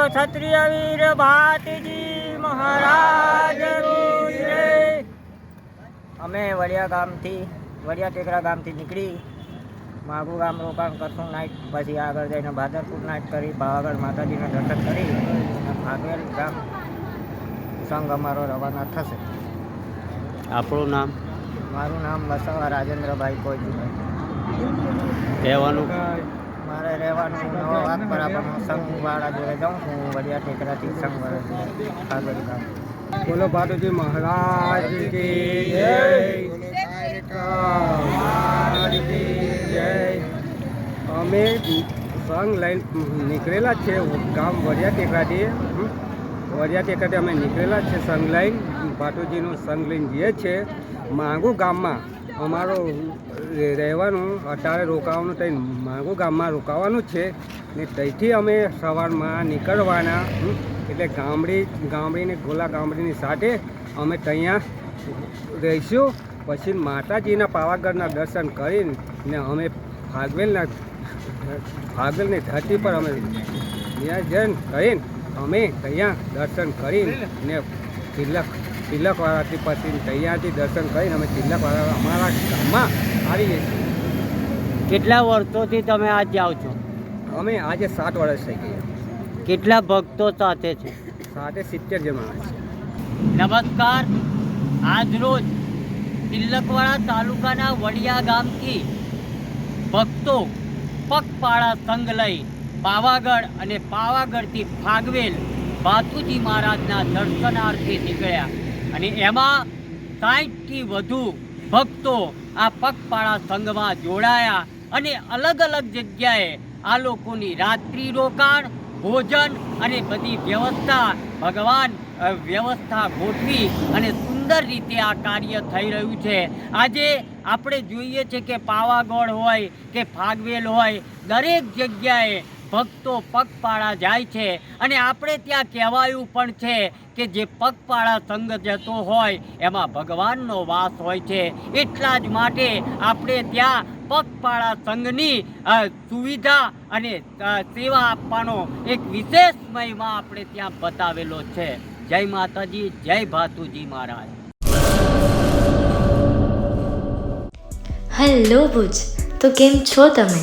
બોલો ક્ષત્રિય વીર ભાતીજી મહારાજ અમે વડિયા ગામથી વડિયા ટેકરા ગામથી નીકળી માગુ ગામ રોકાણ કરશું નાઇટ પછી આગળ જઈને ભાદરપુર નાઇટ કરી પાવાગઢ માતાજીના દર્શન કરી ભાગેલ ગામ સંઘ અમારો રવાના થશે. આપણું નામ? મારું નામ વસાવા રાજેન્દ્રભાઈ કોઈ કહેવાનું? રહેવાનું વાત બરાબર સંઘવાળા જોડે જાઉં છું વડિયા ટેકરાથી સંઘવાળા બોલો ભાટુજી મહારાજ કી જય. અમે સંઘ લાઈન નીકળેલા જ છે, ગામ વડિયા ટેકરાથી. વડિયા ટેકરાથી અમે નીકળેલા છે, સંઘ લાઈન. ભાટુજીનું સંઘ લઈને જઈએ છે માંગુ ગામમાં. અમારો રહેવાનું અત્યારે રોકાવાનું ત્યાં માંગુ ગામમાં રોકાવાનું છે. ને ત્યાંથી અમે સવારમાં નીકળવાના એટલે ગામડી, ગામડીને, ગોલા ગામડીની સાથે અમે ત્યાં રહીશું. પછી માતાજીના પાવાગઢના દર્શન કરીને ને અમે ફાગવેલના ફાગવેલની ધરતી પર અમે નિરાજન કરીને અમે ત્યાં દર્શન કરીને ને તિલક તિલકવાળાથી પછી ત્યાંથી દર્શન કરીને અમે તિલકવાળા અમારા ગામમાં આવી છીએ. કેટલા વર્ષોથી તમે આ જાઓ છો? અમે આજે સાત વર્ષ થઈ ગયા. કેટલા ભક્તો સાથે છે? સાથે સિત્તેર જણ છે. નમસ્કાર. આજરોજ તિલકવાડા તાલુકાના વડિયા ગામથી ભક્તો પગપાળા સંઘ લઈ પાવાગઢ અને પાવાગઢથી ફાગવેલ બાથુજી મહારાજના દર્શનાર્થે નીકળ્યા. અને એમાં સાહીઠથી વધુ ભક્તો આ પગપાળા સંઘમાં જોડાયા અને અલગ અલગ જગ્યાએ આ લોકોની રાત્રિ રોકાણ, ભોજન અને બધી વ્યવસ્થા ભગવાન વ્યવસ્થા ગોઠવી અને સુંદર રીતે આ કાર્ય થઈ રહ્યું છે. આજે આપણે જોઈએ છે કે પાવાગઢ હોય કે ફાગવેલ હોય, દરેક જગ્યાએ ભક્તો પગપાળા જાય છે અને આપણે ત્યાં કહેવાયું પણ છે કે જે પગપાળા સંઘ જતો હોય, એમાં ભગવાનનો વાસ હોય છે. એટલા જ માટે આપણે ત્યાં પગપાળા સંઘની સુવિધા અને સેવા આપવાનો એક વિશેષ મહિમા આપણે ત્યાં બતાવેલો છે. જય માતાજી, જય ભાતુજી મહારાજ. હેલો ભુજ, તો કેમ છો તમે?